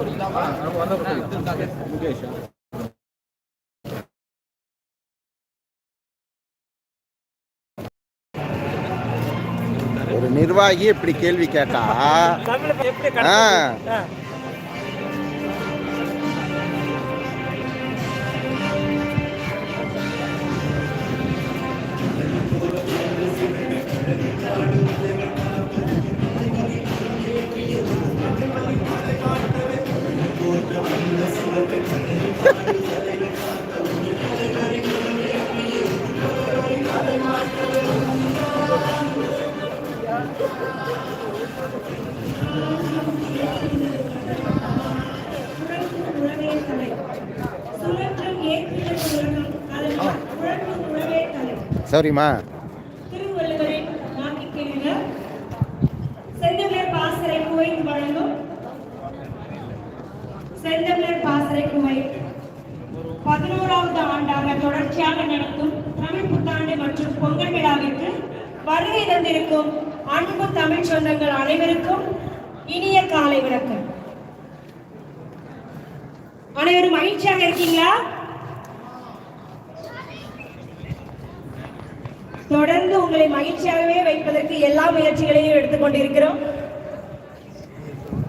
ஒரு நிர்வாகி இப்படி கேள்வி கேட்டா சரிம்மா சொந்தங்கள் அனைவருக்கும் இனிய காலை வணக்கம் அனைவரும் மகிழ்ச்சியாக இருக்கீங்களா தொடர்ந்து உங்களை மகிழ்ச்சியாகவே வைப்பதற்கு எல்லா முயற்சிகளையும் எடுத்துக்கொண்டிருக்கிறோம்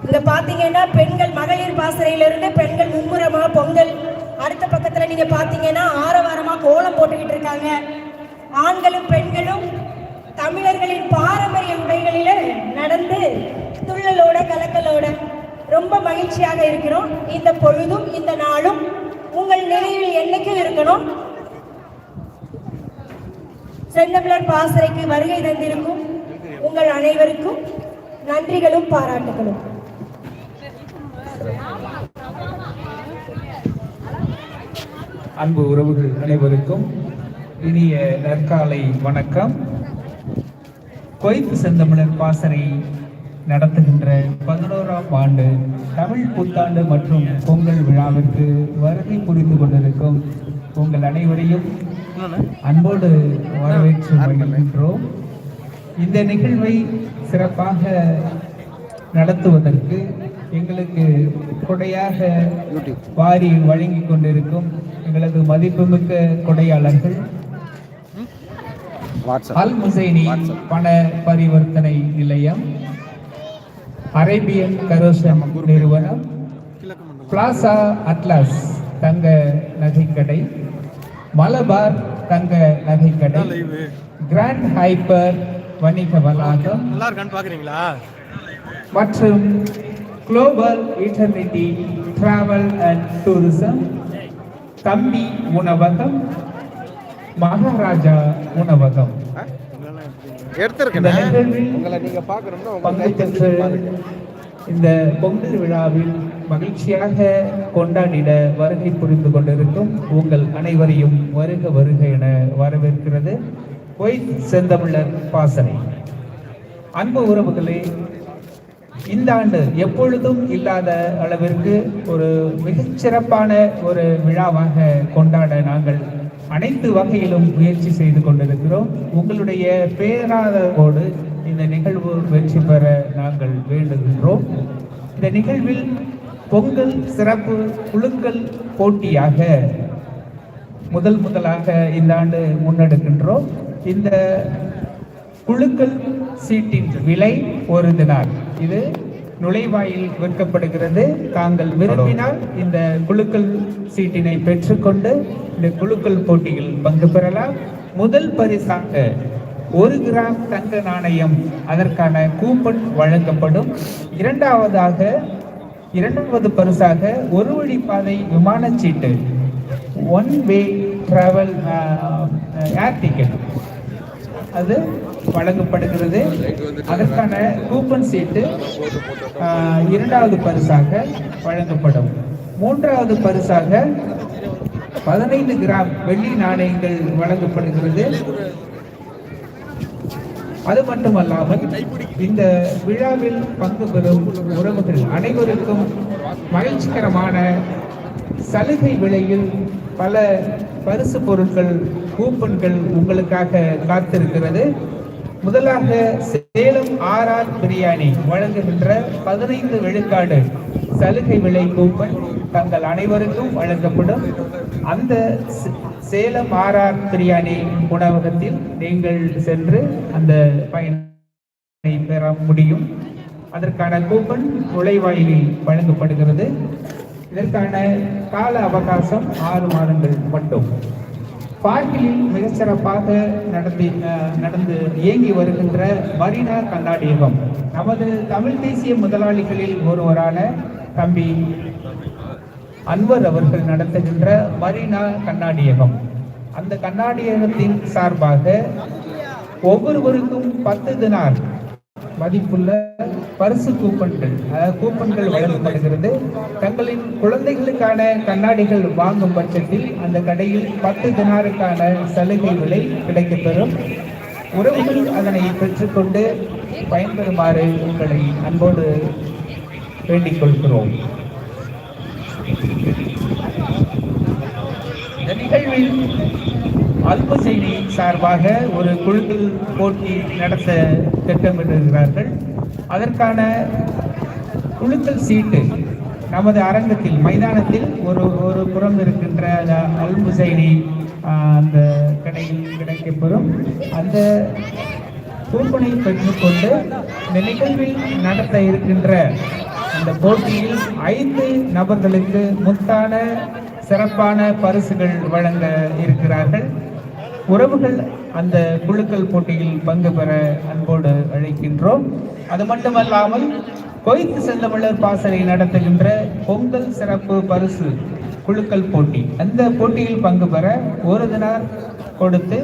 இந்த பாத்தீங்கன்னா பெண்கள் மகளிர் பாசறையிலிருந்து பெண்கள் மும்முரமா பொங்கல் அடுத்த பக்கத்துல நீங்க பாத்தீங்கன்னா ஆரவாரமா கோலம் போட்டுக்கிட்டு இருக்காங்க ஆண்களும் பெண்களும் தமிழர்களின் பாரம்பரிய உடைகளில நடந்து துள்ளலோட கலக்கலோட ரொம்ப மகிழ்ச்சியாக இருக்கிறோம் இந்த பொழுதும் இந்த நாளும் உங்கள் நினைவில் என்னைக்கும் இருக்கணும் செந்தமிழர் பாசறைக்கு வருகை தந்திருக்கும் உங்கள் அனைவருக்கும் நன்றிகளும் பாராட்டுகளும் அன்பு உறவுகள் அனைவருக்கும் இனிய நற்காலை வணக்கம் கொய்த்து செந்தமிழர் பாசறை நடத்துகின்ற பதினோராம் ஆண்டு தமிழ் புத்தாண்டு மற்றும் பொங்கல் விழாவிற்கு வருகை புரிந்து கொண்டிருக்கும் உங்கள் அனைவரையும் அன்போடு வரவேற்று வருகின்றோம் இந்த நிகழ்வை சிறப்பாக நடத்துவதற்கு எங்களுக்கு கொடையாக வாரி வழங்கி கொண்டிருக்கும் எங்களது மதிப்புமிக்க கொடையாளர்கள் அல் முசைனி பண பரிவர்த்தனை நிலையம் அரேபியன் கரோசம் நிறுவனம் பிளாசா அட்லாஸ் தங்க நகைக்கடை மலபார் தங்க நகைக்கடை கிராண்ட் ஹைப்பர் வணிக வளாகம் நல்லா இருக்கான்னு பாக்குறீங்களா மற்றும் குளோபல் இன்டர்நெட்டி டிராவல் அண்ட் டூரிசம் தம்பி உணவகம் மகாராஜா உணவகம் இந்த பொங்கல் விழாவில் மகிழ்ச்சியாக கொண்டாடிட வருகை புரிந்து கொண்டிருக்கும் உங்கள் அனைவரையும் வருக வருக என வரவேற்கிறது செந்தமிழர் பாசனை அன்பு உறவுகளே இந்த ஆண்டு எப்பொழுதும் இல்லாத அளவிற்கு ஒரு மிகச்சிறப்பான ஒரு விழாவாக கொண்டாட நாங்கள் அனைத்து வகையிலும் முயற்சி செய்து கொண்டிருக்கிறோம் உங்களுடைய பேராதரவோடு இந்த நிகழ்வு வெற்றி பெற நாங்கள் வேண்டுகின்றோம் இந்த நிகழ்வில் பொங்கல் சிறப்பு குழுக்கள் போட்டியாக முதல் முதலாக இந்த ஆண்டு முன்னெடுக்கின்றோம் இந்த குழுக்கள் சீட்டின் விலை ஒரு தினார் இது நுழைவாயில் விற்கப்படுகிறது தாங்கள் விரும்பினால் இந்த குழுக்கள் சீட்டினை பெற்றுக்கொண்டு இந்த குழுக்கள் போட்டியில் பங்கு பெறலாம் முதல் பரிசாக ஒரு கிராம் தங்க நாணயம் அதற்கான கூப்பன் வழங்கப்படும் இரண்டாவதாக இரண்டாவது பரிசாக ஒரு வழி பாதை விமான சீட்டு one way travel air ticket அது வழங்கப்படுகிறது அதற்கான கூப்பன் சீட்டு இரண்டாவது பரிசாக வழங்கப்படும் மூன்றாவது பரிசாக பதினைந்து கிராம் வெள்ளி நாணயங்கள் வழங்கப்படுகிறது அது மட்டுமல்லாமல் இந்த விழாவில் பங்கு பெறும் உறவுகள் அனைவருக்கும் மகிழ்ச்சிகரமான சலுகை விலையில் பல பரிசு பொருட்கள் கூப்பன்கள் உங்களுக்காக காத்திருக்கிறது முதலாக சேலம் ஆர்ஆர் பிரியாணி வழங்குகின்ற பதினைந்து விழுக்காடு சலுகை விலை கூப்பன் தங்கள் அனைவருக்கும் வழங்கப்படும் அந்த சேலம் ஆர்ஆர் பிரியாணி உணவகத்தில் நீங்கள் சென்று அந்த பயணத்தை பெற முடியும் அதற்கான கூப்பன் நுழைவாயிலில் வழங்கப்படுகிறது இதற்கான கால அவகாசம் ஆறு மாதங்கள் மட்டும் பார்க்கிலில் மிக சிறப்பாக நடந்து நடந்து இயங்கி வருகின்ற மரீனா கண்ணாடியகம் நமது தமிழ் தேசிய முதலாளிகளில் ஒருவரான தம்பி அன்வர் அவர்கள் நடத்துகின்ற மரீனா கண்ணாடியகம் அந்த கண்ணாடியகத்தின் சார்பாக ஒவ்வொருவருக்கும் பத்து தினார் மதிப்புள்ள பரிசு கூப்பன்கள் கூப்பன்கள் வழங்கப்படுகிறது தங்களின் குழந்தைகளுக்கான கண்ணாடிகள் வாங்கும் பட்சத்தில் அந்த கடையில் பத்து தினாருக்கான சலுகை விலை கிடைக்கப்பெறும் உறவுகள் அதனை பெற்றுக்கொண்டு பயன்பெறுமாறு உங்களை அன்போடு வேண்டிக் கொள்கிறோம் இந்த நிகழ்வில் அல்ப செய்தி சார்பாக ஒரு குழுக்கள் போட்டி நடத்த திட்டமிட்டிருக்கிறார்கள் அதற்கான உளுத்தல் சீட்டு நமது அரங்கத்தில் மைதானத்தில் ஒரு ஒரு புறம் இருக்கின்ற அல்முசைனி அந்த கடையில் கிடைக்கப்பெறும் அந்த கூப்பனை பெற்றுக்கொண்டு இந்த நிகழ்வில் நடத்த இருக்கின்ற இந்த போட்டியில் ஐந்து நபர்களுக்கு முத்தான சிறப்பான பரிசுகள் வழங்க இருக்கிறார்கள் உறவுகள் அந்த குழுக்கள் போட்டியில் பங்கு பெற அன்போடு அழைக்கின்றோம் அது மட்டுமல்லாமல் கொய்த்து செந்தமிழர் பாசனை நடத்துகின்ற பொங்கல் சிறப்பு பரிசு குழுக்கள் போட்டி அந்த போட்டியில் பங்கு பெற ஒரு தினார் கொடுத்து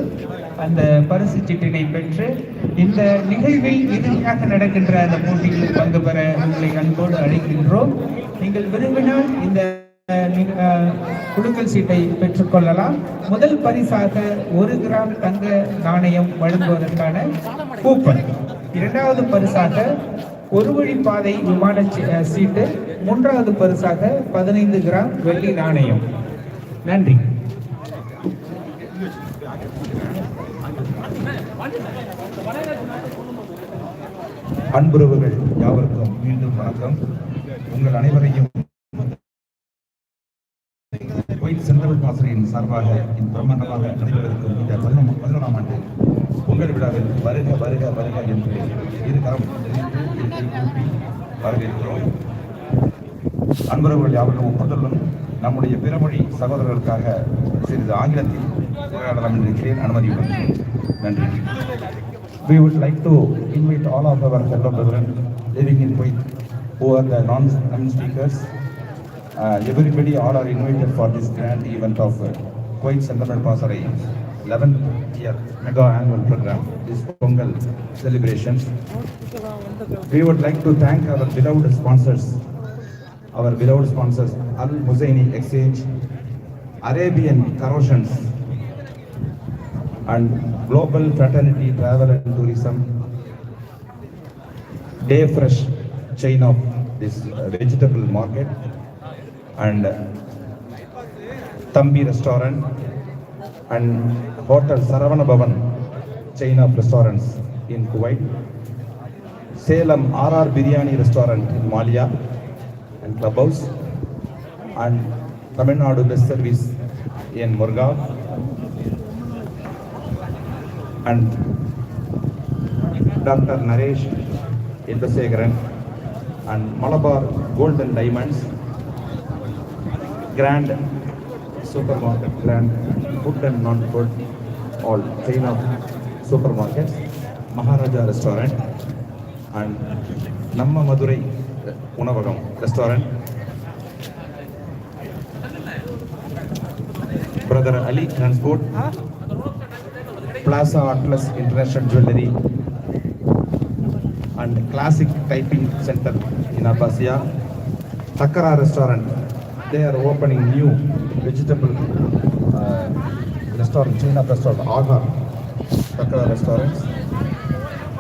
அந்த பரிசு சீட்டினை பெற்று இந்த நிகழ்வில் இறுதியாக நடக்கின்ற அந்த போட்டியில் பங்கு பெற உங்களை அன்போடு அழைக்கின்றோம் நீங்கள் விரும்பினால் இந்த குழுக்கள் சீட்டை பெற்றுக்கொள்ளலாம் முதல் பரிசாக ஒரு கிராம் தங்க நாணயம் வழங்குவதற்கான கூப்பன் இரண்டாவது பரிசாக ஒரு வழி பாதை விமான சீட்டு மூன்றாவது பரிசாக பதினைந்து கிராம் வெள்ளி நாணயம் நன்றி அன்புறவுகள் யாவருக்கும் மீண்டும் வணக்கம் உங்கள் அனைவரையும் பாசனையின் சார்பாக இந்த பிரம்மாண்டமாக நடைபெறவிருக்கும் இந்த பதினொன்று பதினோராம் ஆண்டு பொங்கல் விழாவில் வருக வருக வருக என்று இரு கரம் வரவேற்கிறோம் அன்பர்கள் யாவர்களும் முதல்வன் நம்முடைய பிறமொழி சகோதரர்களுக்காக சிறிது ஆங்கிலத்தில் உரையாடலாம் என்று இருக்கிறேன் அனுமதியுடன் நன்றி We would like to invite all of our fellow brethren living in Kuwait who are the non-speakers Uh, everybody, all are invited for this grand event of uh, Kuwait Central Pasari 11th year mega annual program, this Pongal celebrations. We would like to thank our beloved sponsors, our beloved sponsors Al Muzaini Exchange, Arabian Corrosions, and Global Fraternity Travel and Tourism, Day Fresh chain of this uh, vegetable market, and Thambi Restaurant and Hotel Saravana Bhavan chain of restaurants in Kuwait, Salem RR Biryani Restaurant in Malia and Clubhouse, and Tamil Nadu Bus Service in Murgaon, and Dr. Naresh Indrasegaran and Malabar Golden Diamonds grand super market grand food and non food all chain of super market Maharaja restaurant and நம்ம மதுரை உணவகம் restaurant brother Ali transport plaza Atlas international jewellery and classic typing centre in Abbasiya Thakkara restaurant they are opening new vegetable uh, restaurant, clean restaurant, Aghar, Takara restaurants,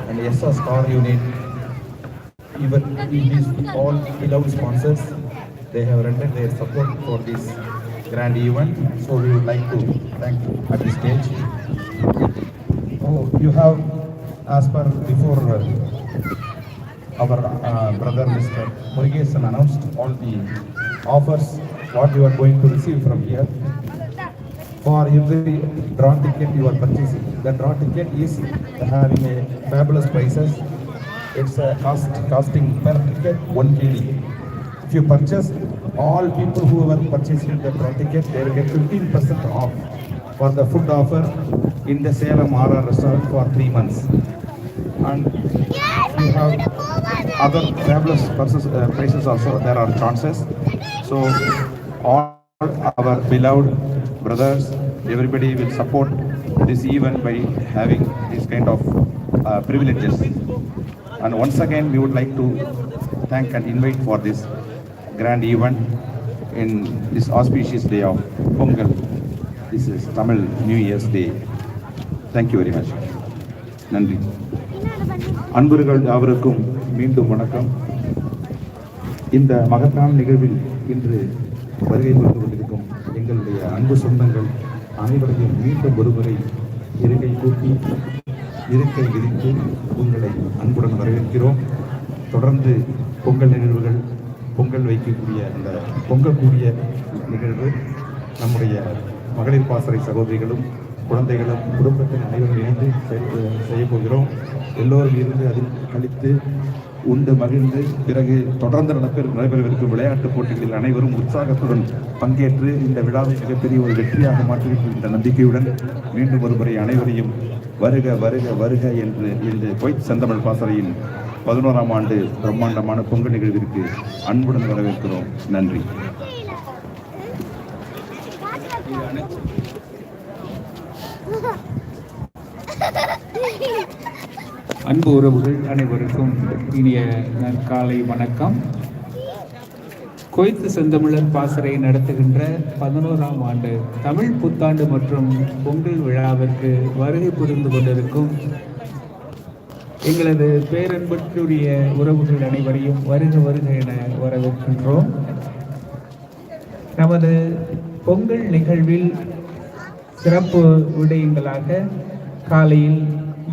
and SS car unit. Even these all beloved sponsors, they have rendered their support for this grand event. So we would like to thank you at this stage. Oh, you have, as per before, uh, our uh, brother Mr. Murugesan announced all the offers what you are going to receive from here. For every draw ticket you are purchasing, the draw ticket is having a fabulous prices. It's a cost costing per ticket one penny. If you purchase, all people who are purchasing the draw ticket, they will get 15% off for the food offer in the Salem Mara restaurant for three months. And you have other fabulous uh, prices also. There are chances. So all our beloved brothers, everybody will support this event by having this kind of uh, privileges. And once again, we would like to thank and invite for this grand event in this auspicious day of Pongal. This is Tamil New Year's Day. Thank you very much. நன்றி அன்பர்கள் யாவருக்கும் மீண்டும் வணக்கம் இந்த மகத்தான நிகழ்வில் இன்று வருகை புரிந்து கொண்டிருக்கும் எங்களுடைய அன்பு சொந்தங்கள் அனைவரையும் மீண்டும் ஒருமுறை இருக்கை கூட்டி இருக்கை விரித்து உங்களை அன்புடன் வரவேற்கிறோம் தொடர்ந்து பொங்கல் நிகழ்வுகள் பொங்கல் வைக்கக்கூடிய அந்த பொங்கக்கூடிய நிகழ்வு நம்முடைய மகளிர் பாசறை சகோதரிகளும் குழந்தைகளும் குடும்பத்தின் அனைவரும் இணைந்து செய்ய போகிறோம் எல்லோரும் இருந்து அதில் கழித்து உண்டு மகிழ்ந்து பிறகு தொடர்ந்து நடப்பெற நடைபெறவிருக்கும் விளையாட்டுப் போட்டிகளில் அனைவரும் உற்சாகத்துடன் பங்கேற்று இந்த விழாவை மிகப்பெரிய ஒரு வெற்றியாக மாற்றியிருக்கின்ற நம்பிக்கையுடன் மீண்டும் ஒருமுறை அனைவரையும் வருக வருக வருக என்று இந்த பொய் செந்தமிழ் பாசறையின் பதினோராம் ஆண்டு பிரம்மாண்டமான பொங்கல் நிகழ்விற்கு அன்புடன் வரவேற்கிறோம் நன்றி அன்பு உறவுகள் அனைவருக்கும் இனிய நற்காலை வணக்கம் கொய்த்து செந்தமிழர் பாசறை நடத்துகின்ற பதினோராம் ஆண்டு தமிழ் புத்தாண்டு மற்றும் பொங்கல் விழாவிற்கு வருகை புரிந்து கொண்டிருக்கும் எங்களது பேரன்பற்றுடைய உறவுகள் அனைவரையும் வருக வருக என வரவேற்கின்றோம் நமது பொங்கல் நிகழ்வில் சிறப்பு விடயங்களாக காலையில்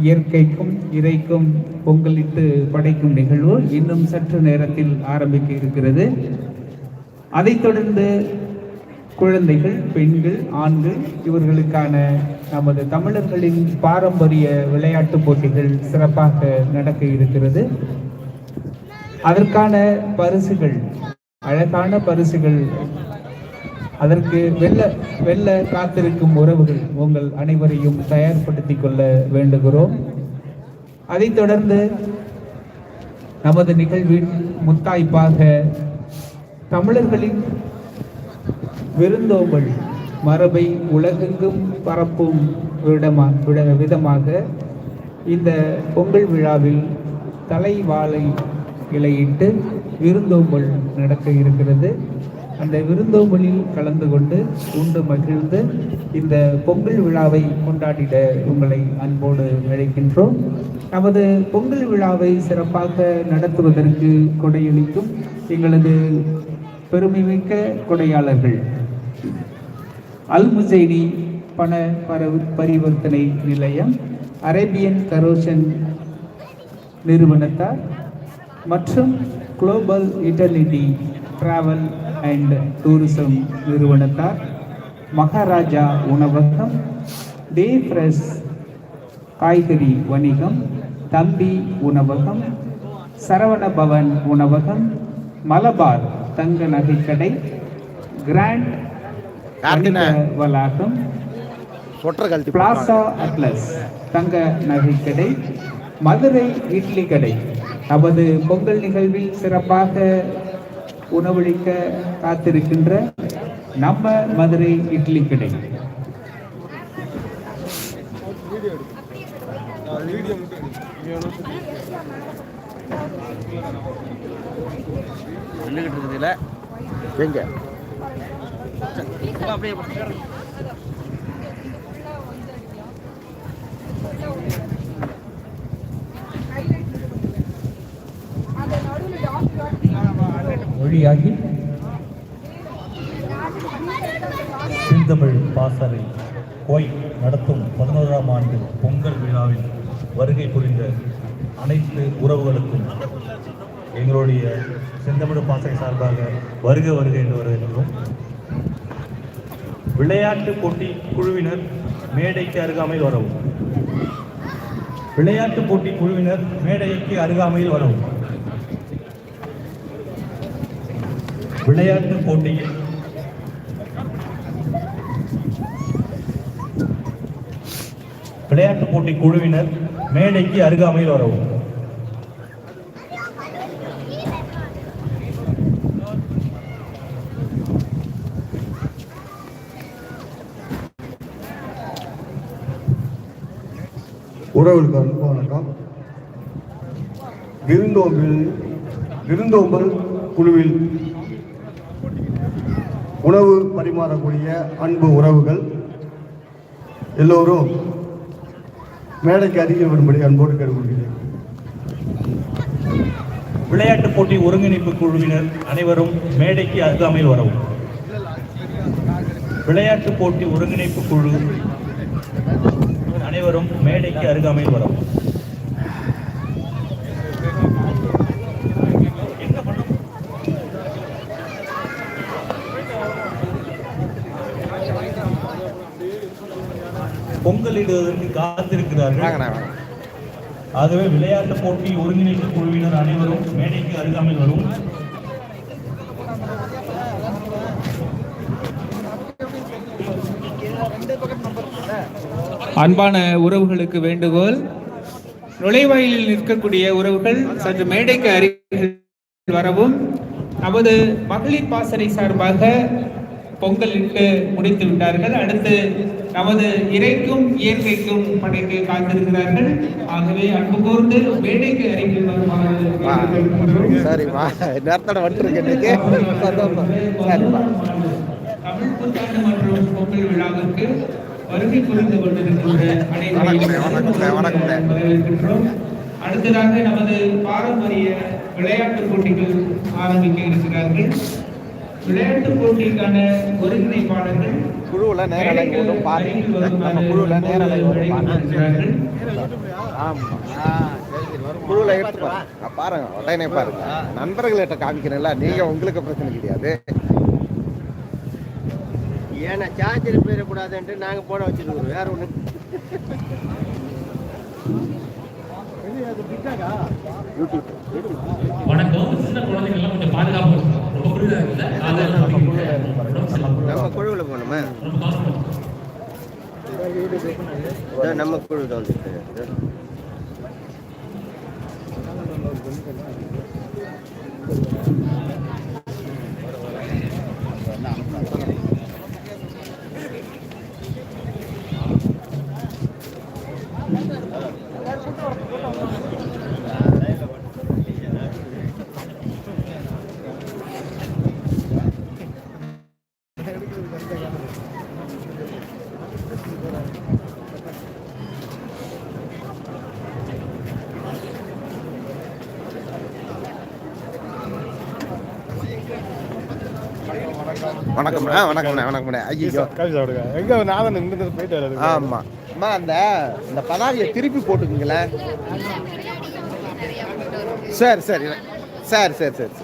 இயற்கைக்கும் இறைக்கும் பொங்கலிட்டு படைக்கும் நிகழ்வு இன்னும் சற்று நேரத்தில் ஆரம்பிக்க இருக்கிறது அதைத் தொடர்ந்து குழந்தைகள் பெண்கள் ஆண்கள் இவர்களுக்கான நமது தமிழர்களின் பாரம்பரிய விளையாட்டு போட்டிகள் சிறப்பாக நடக்க இருக்கிறது அதற்கான பரிசுகள் அழகான பரிசுகள் அதற்கு வெல்ல வெல்ல காத்திருக்கும் உறவுகள் உங்கள் அனைவரையும் தயார்படுத்திக் கொள்ள வேண்டுகிறோம் அதைத் தொடர்ந்து நமது நிகழ்வின் முத்தாய்ப்பாக தமிழர்களின் விருந்தோம்பல் மரபை உலகெங்கும் பரப்பும் விடமா விட விதமாக இந்த பொங்கல் விழாவில் தலைவாளை இலையிட்டு விருந்தோம்பல் நடக்க இருக்கிறது அந்த விருந்தோம்பலில் கலந்து கொண்டு உண்டு மகிழ்ந்து இந்த பொங்கல் விழாவை கொண்டாடிட உங்களை அன்போடு அழைக்கின்றோம் நமது பொங்கல் விழாவை சிறப்பாக நடத்துவதற்கு கொடையளிக்கும் எங்களது பெருமைமிக்க கொடையாளர்கள் அல்முசைனி பண பரிவர்த்தனை நிலையம் அரேபியன் கரோஷன் நிறுவனத்தார் மற்றும் global hospitality travel and tourism நிறுவனத்தார் Maharaja உணவகம் தே ஃப்ரெஷ் காய்கறி வணிகம் தம்பி உணவகம் சரவண பவன் உணவகம் மலபார் தங்க நகைக்கடை கிராண்ட் வளாகம் பிளாசா அட்லஸ் தங்க நகைக்கடை மதுரை இட்லி கடை நமது பொங்கல் நிகழ்வில் சிறப்பாக உணவளிக்க காத்திருக்கின்ற நம்ம மதுரை இட்லி கடை அப்படியே மொழியாகி செந்தமிழ் பாசறை கோய் நடத்தும் பதினோராம் ஆண்டு பொங்கல் விழாவில் வருகை புரிந்த அனைத்து உறவுகளுக்கும் எங்களுடைய செந்தமிழ் பாசறை சார்பாக வருக வருகை என்று வருகின்றோம் விளையாட்டு போட்டி குழுவினர் மேடைக்கு அருகாமையில் வரவும் விளையாட்டு போட்டி குழுவினர் மேடைக்கு அருகாமையில் வரவும் விளையாட்டு போட்டியில் விளையாட்டு போட்டி குழுவினர் மேடைக்கு அருகாமையில் வரவும் உறவுகளுக்கு அன்பு வணக்கம் விருந்தோம்பில் விருந்தோம்பல் குழுவில் உணவு பரிமாறக்கூடிய அன்பு உறவுகள் எல்லோரும் மேடைக்கு அருகில் வரும்படி அன்போடு கேட்டுக்கொள்கிறேன் விளையாட்டுப் போட்டி ஒருங்கிணைப்பு குழுவினர் அனைவரும் மேடைக்கு அருகாமையில் வரவும் விளையாட்டுப் போட்டி ஒருங்கிணைப்பு குழு அனைவரும் மேடைக்கு அருகாமையில் வரவும் பொங்கலிடுவதற்கு காத்திருக்கிறார்கள் ஆகவே விளையாட்டு போட்டி ஒருங்கிணைப்பு குழுவினர் அனைவரும் மேடைக்கு அருகாமல் வரும் அன்பான உறவுகளுக்கு வேண்டுகோள் நுழைவாயிலில் நிற்கக்கூடிய உறவுகள் சற்று மேடைக்கு அருகில் வரவும் நமது மகளிர் பாசறை சார்பாக இட்டு முடித்து விட்டார்கள் அடுத்து நமது இறைக்கும் இயற்கைக்கும் படைக்கு காத்திருக்கிறார்கள் ஆகவே அன்பு கூர்ந்து வேடைக்கு அறிக்கை தமிழ் புத்தாண்டு மற்றும் பொங்கல் விழாவிற்கு வருகை புரிந்து கொண்டிருக்கின்ற அடுத்ததாக நமது பாரம்பரிய விளையாட்டு போட்டிகள் ஆரம்பிக்க இருக்கிறார்கள் விளையாட்டுப் போட்டிக்கான ஒருங்கிணைப்பாளர்கள் குழுவில் நேரலை ஓடும் பாரு நம்ம குழுவில் நேரலை ஓடும் குழுவில் எடுத்து பாருங்க பாருங்க உடனே பாருங்க நண்பர்கள்கிட்ட நீங்கள் உங்களுக்கு பிரச்சனை கிடையாது ஏன்னா சார்ஜர் போயிடக்கூடாதுன்ட்டு நாங்கள் போட வச்சுருக்கோம் வேற ஒன்று வணக்கம் சின்ன கொஞ்சம் பாதுகாப்பு நம்ம குழுவில் போகணுமா நம்ம குழு தான் Thank வணக்கம்ண்ணா வணக்கம்ண்ணா வணக்கம்ண்ணா ஐயோ எங்க நாதன் இங்கிருந்து போயிட்டு ஆமா அம்மா அந்த இந்த பதாவியை திருப்பி போட்டுக்குங்களேன் சரி சரி சரி சரி சரி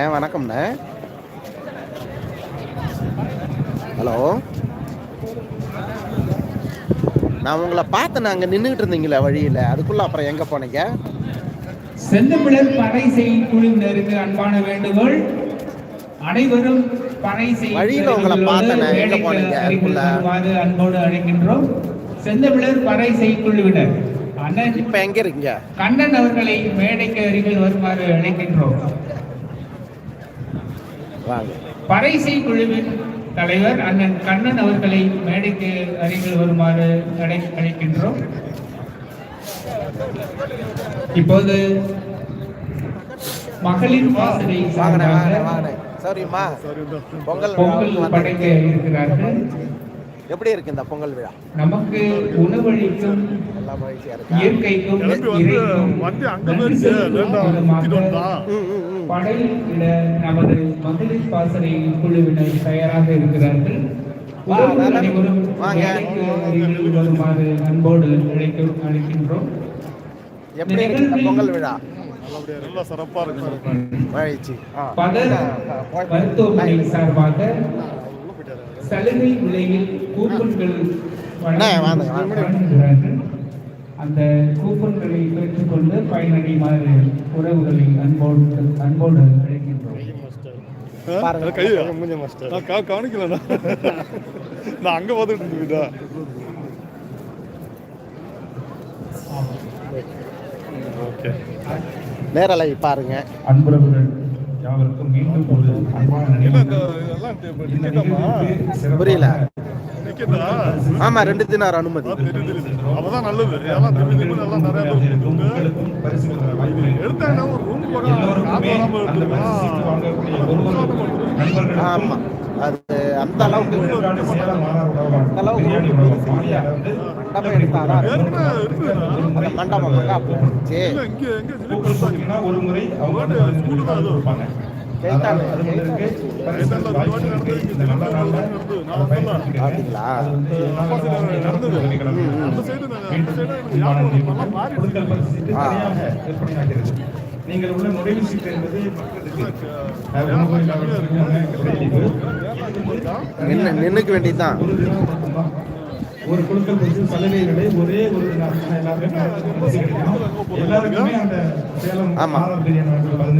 ஆ வணக்கம்ண்ணே ஹலோ நான் உங்களை பார்த்தேன் அங்கே நின்றுட்டு இருந்தீங்களே வழியில் அதுக்குள்ள அப்புறம் எங்கே போனீங்க செந்தமிழர் படை செய்யும் குழுவினருக்கு அன்பான வேண்டுகோள் அனைவரும் படை செய்யும் வழியில் உங்களை பார்த்தேன் எங்கே போனீங்க அதுக்குள்ள அன்போடு அழைக்கின்றோம் செந்தமிழர் படை செய்யும் குழுவினர் அண்ணன் இப்போ எங்கே இருக்கீங்க கண்ணன் அவர்களை மேடைக்கு அருகில் வருமாறு அழைக்கின்றோம் பறைசை குழுவின் தலைவர் அண்ணன் கண்ணன் அவர்களை மேடைக்கு அருகில் வருமாறு அழைக்கின்றோம் இப்போது மகளிர் வாசனை பொங்கல் படைக்க இருக்கிறார்கள் எப்படி இருக்கு இந்த பொங்கல் விழா நமக்கு உணவளிக்கும் தயாராக இருக்கிறார்கள் அன்போடு எப்படி பொங்கல் விழா நல்லா சிறப்பா இருக்கு மகிழ்ச்சி மருத்துவமனை சார்பாக சலுகை விலையில் கூப்பன்கள் அந்த கூப்பன்களை பெற்றுக்கொண்டு பயனடையுமாறு உறவுகளை அன்போடு அன்போடு நான் பாருங்க புரியல ஆமா ரெண்டு தினார் அனுமதி ஒரு ஆமா அது அந்த அளவுக்கு மண்டபம் நின்னுக்கு வேண்டியதுதான் ஒரு குழுக்கள் ஒரே ஒரு எல்லாருக்குமே அந்த சேலம்